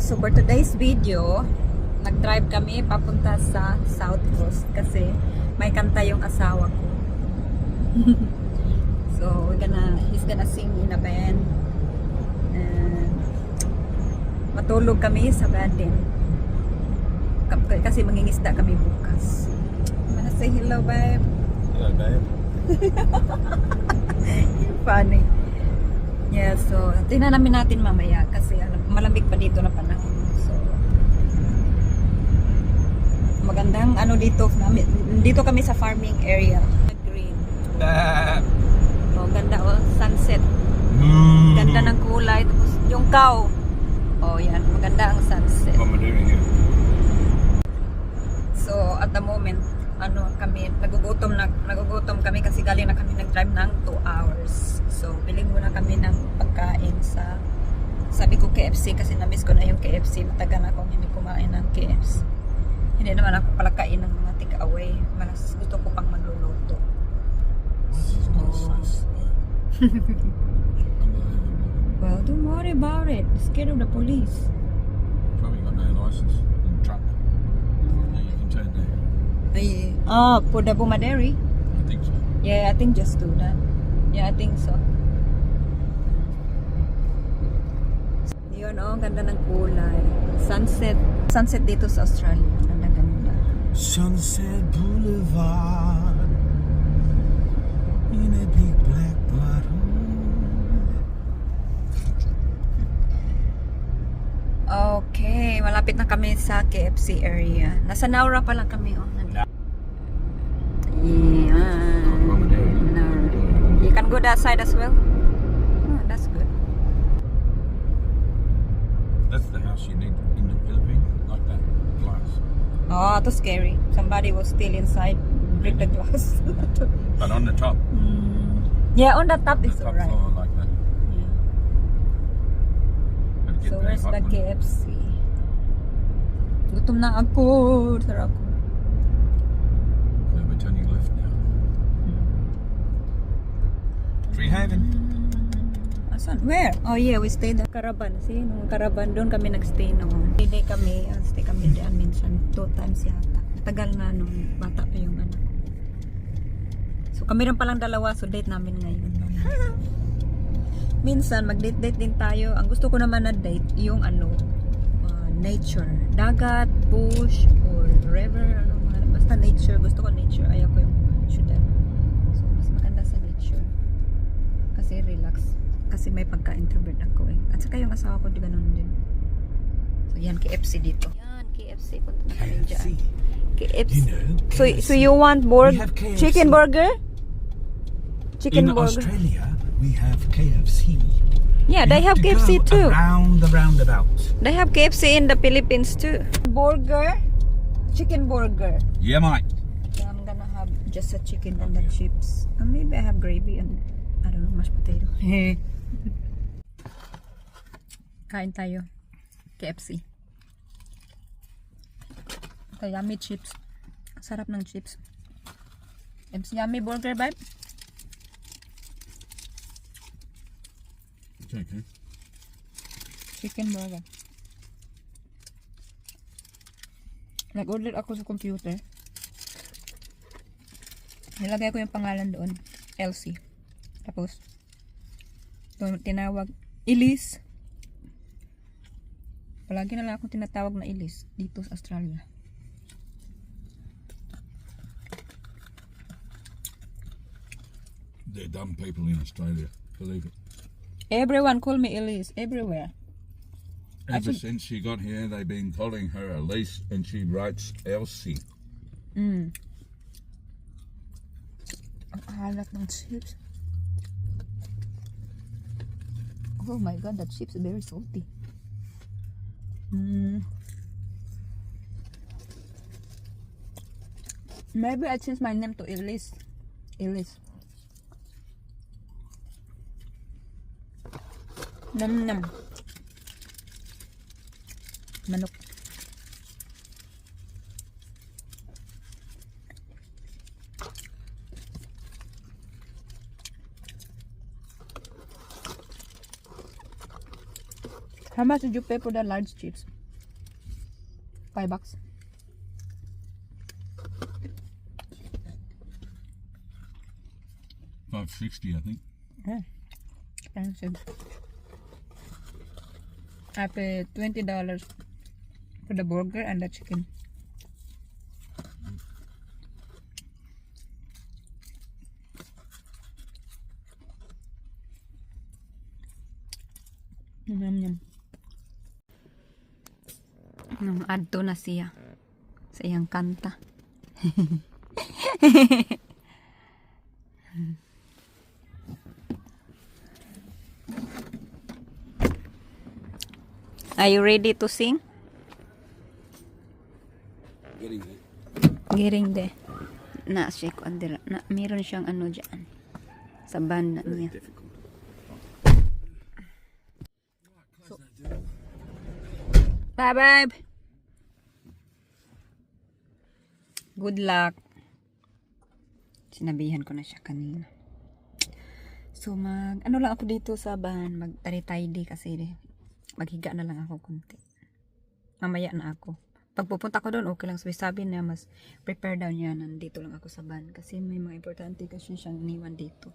So for today's video, nag-drive kami papunta sa South Coast kasi may kanta yung asawa ko. so we're gonna, he's gonna sing in a band. And matulog kami sa garden. Ka- Kasi mangingisda kami bukas. Wanna say hello, babe? Hello, babe. Funny. Yeah, so tingnan namin natin mamaya kasi alam- malamig pa dito na panahon. So magandang ano dito, dito kami sa farming area. Green. Oh, ganda oh, sunset. Ganda ng kulay tapos yung cow. Oh, yan, maganda ang sunset. So, at the moment, ano kami, nagugutom na, nagugutom kami kasi galing na kami nag-drive ng 2 hours. So, biling muna kami ng pagkain sa sabi ko KFC kasi na-miss ko na yung KFC. Matagal na akong hindi kumain ng KFC. Hindi naman ako palakain ng mga take-away. Mas gusto ko pang magluluto. This is not so Unbelievable. Well, don't worry about it. Scared of the police. Probably got no license in the truck. Yeah, you can turn there. Ay, ah, for the Bumaderi? I think so. Yeah, I think just do that. Yeah, I think so. Yun oh, ang ganda ng kulay. Sunset. Sunset dito sa Australia. Ganda ganda. Sunset Boulevard in a big black bottle. Okay, malapit na kami sa KFC area. Nasa Naura pa lang kami. Oh. Yeah. Naura. You can go that side as well. Oh, that's good. That's the house you need in the Philippines, like that glass. Oh, too scary. Somebody was still inside. Break the glass. But on the top, yeah, on the top the is top alright. like that. Yeah. So where's the. KFC? Gutom na ako. Tara ako. Treehaven. Asan? Where? Oh yeah, we stayed at Caravan. See, nung Caravan, doon kami nagstay noon. Stay kami, uh, stay kami diyan minsan. Two times yata. Tagal na nung bata pa yung anak. So kami rin palang dalawa, so date namin ngayon. minsan, mag-date-date din tayo. Ang gusto ko naman na date, yung ano, uh, nature. Dagat, bush, or river, ano, basta nature. Gusto ko nature. Ayaw ko yung may pagka-introvert ako eh. At saka yung asawa ko, di ganun din. So, yan, KFC dito. Yan, KFC. Punta na kami dyan. KFC. You know, So, KFC. so you want burger? KFC. Chicken burger? Chicken in burger. Australia, we have KFC. Yeah, they have KFC too. Around the roundabout. They have KFC in the Philippines too. Burger? Chicken burger. Yeah, mate. So I'm gonna have just a chicken and the chips. And maybe I have gravy and I don't know, mashed potato. Kain tayo. KFC. Ito, yummy chips. Sarap ng chips. It's yummy burger. It's okay. Chicken burger. Nag-order ako sa computer. Nilagay ko yung pangalan doon. Elsie. Tapos, tinawag Elise. Palagi na lang ako tinatawag na Elise dito sa Australia. They're dumb people in Australia. Believe it. Everyone call me Elise. Everywhere. Ever since she got here, they've been calling her Elise, and she writes Elsie. Mm. Ang alat ng chips. Oh my god, that chips is very salty. Mm. Maybe I change my name to Elise. Elise. Nam nam. Manok. How much did you pay for the large chips? Five bucks. Five sixty, I think. Oh, expensive. I paid twenty dollars for the burger and the chicken. Yum yum. Nung adto na siya sa iyang kanta. Are you ready to sing? Getting there. Giring de. Na siya ko andira. Na meron siyang ano diyan. Sa band na niya. Bye bye. Good luck. Sinabihan ko na siya kanina. So mag ano lang ako dito sa bahan, mag tidy kasi maghiga na lang ako konti. Mamaya na ako. Pag pupunta ko doon, okay lang. Sabi sabi niya, mas prepare daw niya. Nandito lang ako sa van. Kasi may mga importante kasi siyang iniwan dito.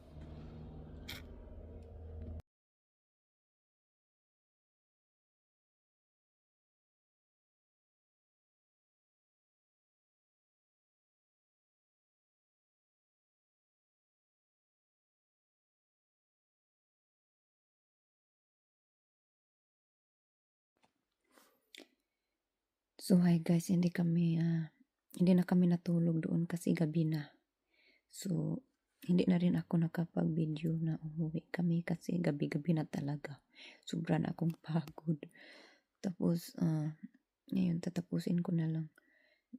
So hi guys, hindi kami ah, hindi na kami natulog doon kasi gabi na. So hindi na rin ako nakapag-video na umuwi kami kasi gabi-gabi na talaga. Sobra na akong pagod. Tapos ah, ngayon tatapusin ko na lang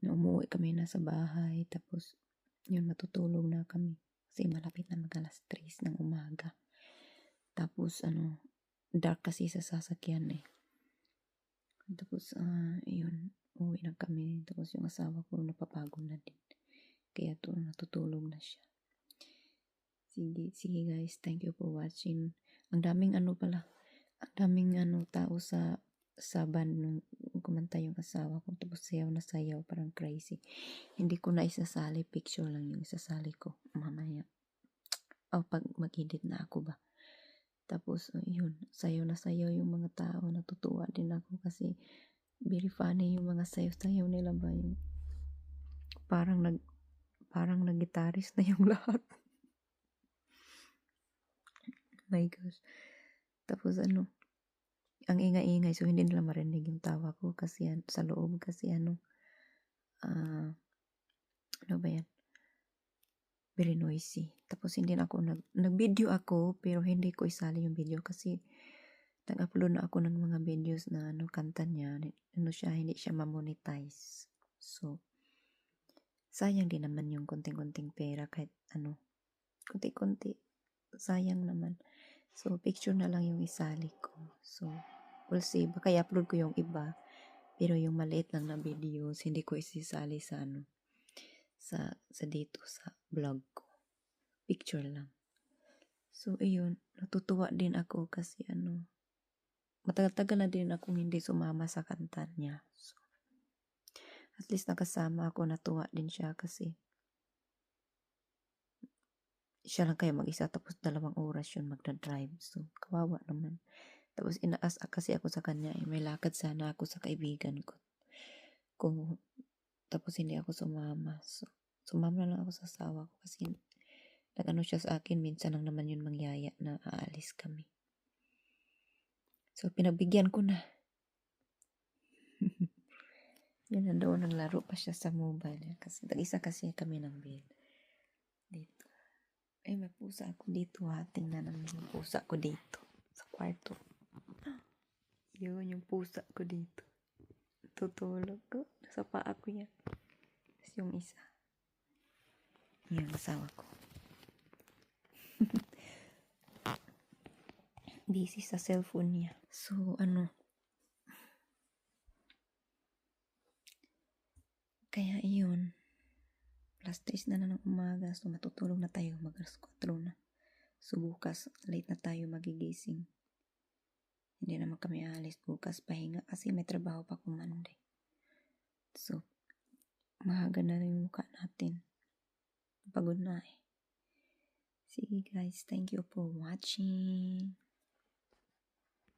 umuwi kami na sa bahay. Tapos yun matutulog na kami kasi malapit na mag alas 3 ng umaga. Tapos ano, dark kasi sa sasakyan eh. Tapos, ah, yun, uwi na kami. Tapos yung asawa ko napapagod na din. Kaya to, natutulog na siya. Sige, sige guys, thank you for watching. Ang daming ano pala, ang daming ano tao sa sa band nung kumanta yung asawa ko. Tapos sayaw na sayaw, parang crazy. Hindi ko na isasali, picture lang yung isasali ko mamaya. O pag mag-edit na ako ba. Tapos, uh, yun, sayo na sayo yung mga tao. Natutuwa din ako kasi very funny yung mga sayo-sayo nila ba yung parang nag parang nag-guitarist na yung lahat. My gosh. Tapos ano, ang ingay-ingay so hindi nila marinig yung tawa ko kasi sa loob kasi ano ah ano ba yan very noisy tapos hindi na ako nag nag-video ako pero hindi ko isali yung video kasi nag-upload na ako ng mga videos na ano kanta niya. Ano siya hindi siya ma-monetize. So sayang din naman yung konting-konting pera kahit ano. Konti-konti sayang naman. So picture na lang yung isali ko. So we'll see. Baka i-upload ko yung iba pero yung maliit lang na videos hindi ko isisali sa ano sa sa dito sa vlog ko. Picture lang. So ayun natutuwa din ako kasi ano matagal-tagal na din akong hindi sumama sa kanta niya. So at least nakasama ako natuwa din siya kasi siya lang kayo mag-isa tapos dalawang oras yun magdadrive. So kawawa naman. Tapos inaas kasi ako sa kanya eh, may lakad sana ako sa kaibigan ko. Kung tapos hindi ako sumama. So sumama na lang ako sa asawa ko kasi nag-ano siya sa akin minsan lang naman yun mangyaya na aalis kami. So pinagbigyan ko na. Na daw naglaro pa siya sa mobile kasi tag-isa kasi kami ng bed. Dito. Ay may pusa ako dito ha. Tingnan namin yung pusa ko dito sa kwarto. Yun yung pusa ko dito tutulog. Ko sa paa ko yan. Tapos yung isa. Yan asawa ko. Busy sa cellphone niya. So ano? Kaya iyon plus 3 na na ng umaga. So matutulog na tayo. Mag alas 4 na. So bukas late na tayo magigising Hindi naman kami alis bukas pahinga kasi may trabaho pa ko Monday. So, mahaga na rin yung mukha natin. Pagod na eh. Sige guys, thank you for watching.